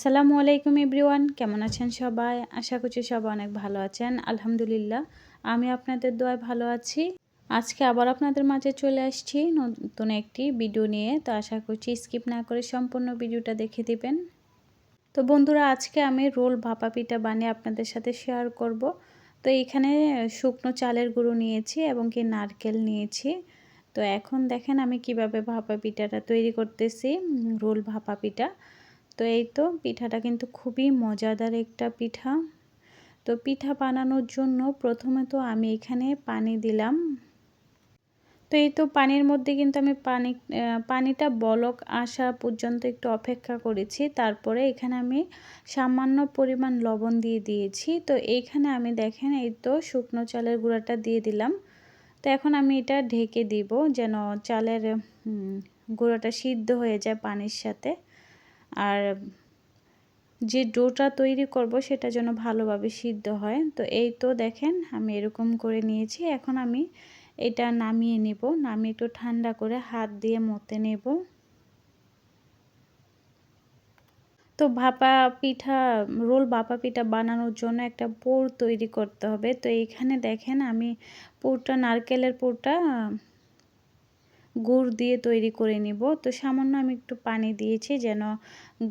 আসসালামু আলাইকুম এভরিওয়ান, কেমন আছেন সবাই? আশা করছি সবাই অনেক ভালো আছেন। আলহামদুলিল্লাহ, আমি আপনাদের দোয়ায় ভালো আছি। আজকে আবার আপনাদের মাঝে চলে আসছি নতুন একটি ভিডিও নিয়ে। তো আশা করছি স্কিপ না করে সম্পূর্ণ ভিডিওটা দেখে দিবেন। তো বন্ধুরা, আজকে আমি রোল ভাপা পিঠা বানিয়ে আপনাদের সাথে শেয়ার করব। তো এখানে শুকনো চালের গুঁড়ো নিয়েছি এবং কি নারকেল নিয়েছি। তো এখন দেখেন আমি কীভাবে ভাপা পিঠাটা তৈরি করতেছি, রোল ভাপা পিঠা। তো এই তো পিঠাটা কিন্তু খুবই মজাদার একটা পিঠা। তো পিঠা বানানোর জন্য প্রথমে তো আমি এখানে পানি দিলাম। তো এই তো পানির মধ্যে কিন্তু আমি পানি পানিটা বলক আসা পর্যন্ত একটু অপেক্ষা করেছি। তারপরে এখানে আমি সামান্য পরিমাণ লবণ দিয়ে দিয়েছি। তো এইখানে আমি দেখেন এই তো শুকনো চালের গুঁড়াটা দিয়ে দিলাম। তো এখন আমি এটা ঢেকে দিব যেন চালের গুঁড়োটা সিদ্ধ হয়ে যায় পানির সাথে। আর যে ডোটা তৈরি করব সেটা যেন ভালোভাবে সিদ্ধ হয়। তো এই তো দেখেন, আমি এরকম করে নিয়েছি। এখন আমি এটা নামিয়ে নেব। নামিয়ে একটু ঠান্ডা করে হাত দিয়ে মতে নেব। তো ভাপা পিঠা, রোল ভাপা পিঠা বানানোর জন্য একটা পোর তৈরি করতে হবে। তো এইখানে দেখেন আমি পুরটা, নারকেলের পুরটা গুড় দিয়ে তৈরি করে নিব। তো সামান্য আমি একটু পানি দিয়েছি যেন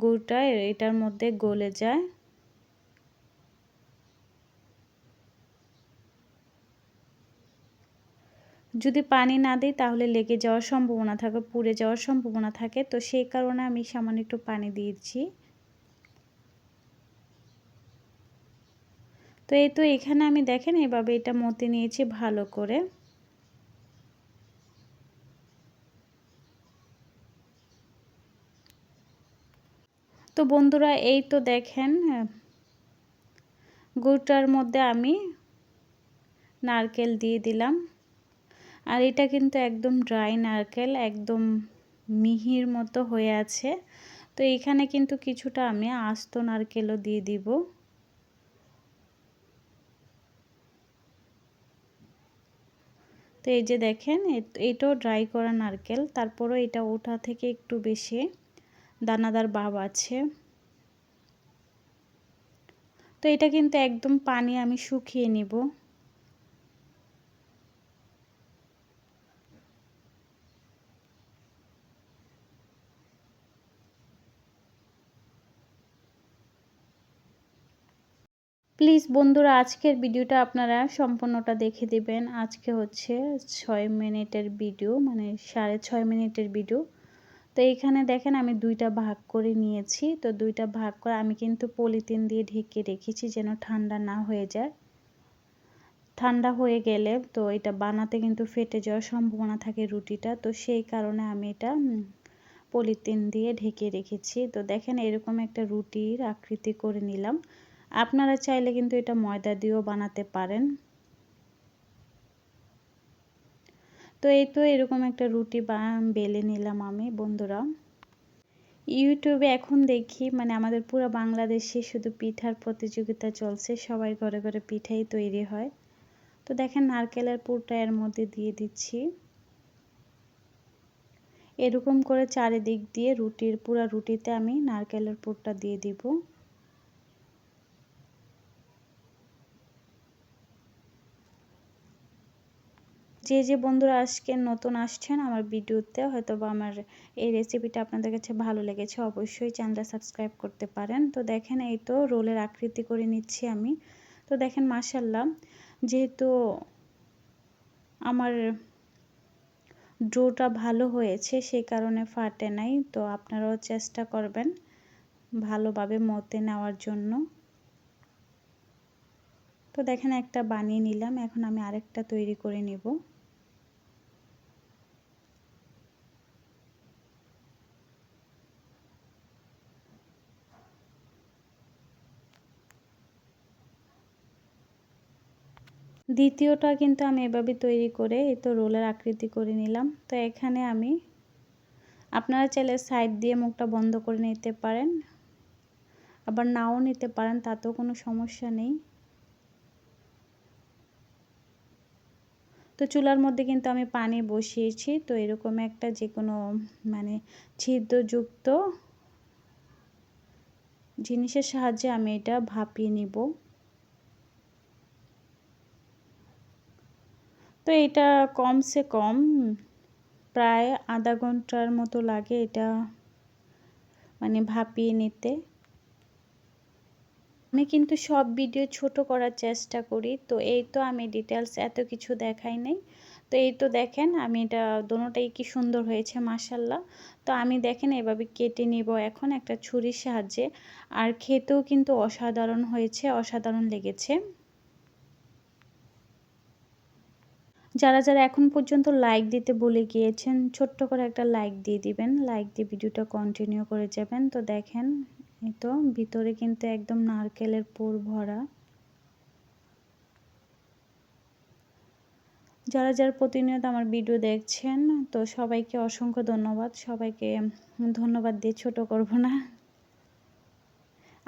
গুড়টা এটার মধ্যে গলে যায়। যদি পানি না দিই তাহলে লেগে যাওয়ার সম্ভাবনা থাকে, পুড়ে যাওয়ার সম্ভাবনা থাকে। তো সেই কারণে আমি সামান্য একটু পানি দিয়েছি। তো এই তো এখানে আমি দেখেন এভাবে এটা মতে নিয়েছি ভালো করে। তো বন্ধুরা, এই তো দেখেন গুড়টার মধ্যে আমি নারকেল দিয়ে দিলাম। আর এটা কিন্তু একদম ড্রাই নারকেল, একদম মিহির মতো হয়ে আছে। তো এখানে কিন্তু কিছুটা আমি আস্ত নারকেলও দিয়ে দিব। তো এই যে দেখেন এটাও ড্রাই করা নারকেল, তারপরও এটা ওঠা থেকে একটু বেশি। দানাদার ভাব আছে। তো এটা কিন্তু একদম পানি আমি শুকিয়ে নিব। প্লিজ বন্ধুরা, আজকের ভিডিওটা আপনারা সম্পূর্ণটা দেখে দিবেন। আজকে হচ্ছে ছয় মিনিটের ভিডিও মানে সাড়ে ছয় মিনিটের ভিডিও। তো এইখানে দেখেন আমি দুইটা ভাগ করে নিয়েছি। তো দুইটা ভাগ করে আমি কিন্তু পলিথিন দিয়ে ঢেকে রেখেছি যেন ঠান্ডা না হয়ে যায়। ঠান্ডা হয়ে গেলে তো এটা বানাতে কিন্তু ফেটে যাওয়ার সম্ভাবনা থাকে রুটিটা। তো সেই কারণে আমি এটা পলিথিন দিয়ে ঢেকে রেখেছি। তো দেখেন এরকম একটা রুটির আকৃতি করে নিলাম। আপনারা চাইলে কিন্তু এটা ময়দা দিয়েও বানাতে পারেন। তো এই তো এরকম একটা রুটি বেলে নিলাম আমি, বন্ধুরা। ইউটিউবে এখন দেখি মানে আমাদের পুরো বাংলাদেশে শুধু পিঠার প্রতিযোগিতা চলছে, সবাই ঘরে ঘরে পিঠাই তৈরি হয়। তো দেখেন, নারকেলের পুরটা এর মধ্যে দিয়ে দিচ্ছি। এরকম করে চারিদিক দিয়ে রুটির, পুরো রুটিতে আমি নারকেলের পুরটা দিয়ে দিব। যে যে বন্ধুরা আজকে নতুন আসছেন আমার ভিডিওতে হয়তো বা আমার এই রেসিপিটা আপনাদের কাছে ভালো লেগেছে, অবশ্যই চ্যানেলটা সাবস্ক্রাইব করতে পারেন। তো দেখেন, এই তো রোলের আকৃতি করে নিচ্ছি আমি। তো দেখেন মাসাল্লাহ যেহেতু আমার ডোটা ভালো হয়েছে সেই কারণে ফাটে নাই, তো আপনারাও চেষ্টা করবেন ভালোভাবে মতে নেওয়ার জন্য। তো দেখেন, একটা বানিয়ে নিলাম, এখন আমি আরেকটা তৈরি করে নেব। দ্বিতীয়টা কিন্তু আমি এভাবে তৈরি করে এই তো রোলের আকৃতি করে নিলাম। তো এখানে আমি আপনারা চাইলে সাইড দিয়ে মুখটা বন্ধ করে নিতে পারেন, আবার নাও নিতে পারেন, তাতেও কোনো সমস্যা নেই। তো চুলার মধ্যে কিন্তু আমি পানি বসিয়েছি, তো এরকম একটা যে কোনো মানে ছিদ্রযুক্ত জিনিসের সাহায্যে আমি এটা ভাপিয়ে নিব। তো এটা কমসে কম প্রায় আধা ঘণ্টার মতো লাগে এটা মানে ভাপিয়ে নিতে। আমি কিন্তু সব ভিডিও ছোট করার চেষ্টা করি, তো এই তো আমি ডিটেলস এত কিছু দেখাই নাই। তো এই তো দেখেন আমি এটা দোনোটাই কি সুন্দর হয়েছে মাসাল্লাহ তো আমি দেখেন এভাবে কেটে নিব এখন একটা ছুরির সাহায্যে। আর খেতেও কিন্তু অসাধারণ হয়েছে, অসাধারণ লেগেছে। যারা যারা এখন পর্যন্ত লাইক দিতে বলে গিয়েছেন, ছোট্ট করে একটা লাইক দিয়ে দিবেন। লাইক দিয়ে ভিডিওটা কন্টিনিউ করে যাবেন। তো দেখেন, এই তো ভিতরে কিন্তু একদম নারকেলের পুর ভরা। যারা যারা প্রতিনিয়ত আমার ভিডিও দেখছেন, তো সবাইকে অসংখ্য ধন্যবাদ। সবাইকে ধন্যবাদ দিয়ে ছোট করব না।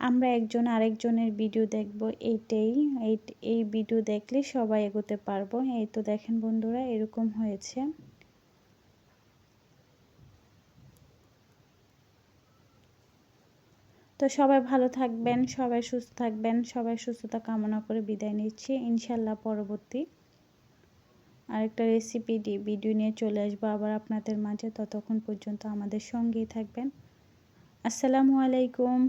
আমরা একজন আরেকজনের ভিডিও দেখব, এইটাই, এই এই ভিডিও দেখলে সবাই এগোতে পারব। এই তো দেখেন বন্ধুরা, এরকম হয়েছে। তো সবাই ভালো থাকবেন, সবাই সুস্থ থাকবেন, সবাই সুস্থতা কামনা করে বিদায় নিচ্ছি। ইনশাল্লাহ পরবর্তী আরেকটা রেসিপি ভিডিও নিয়ে চলে আসব আবার আপনাদের মাঝে। ততক্ষণ পর্যন্ত আমাদের সঙ্গেই থাকবেন। আসসালামু আলাইকুম।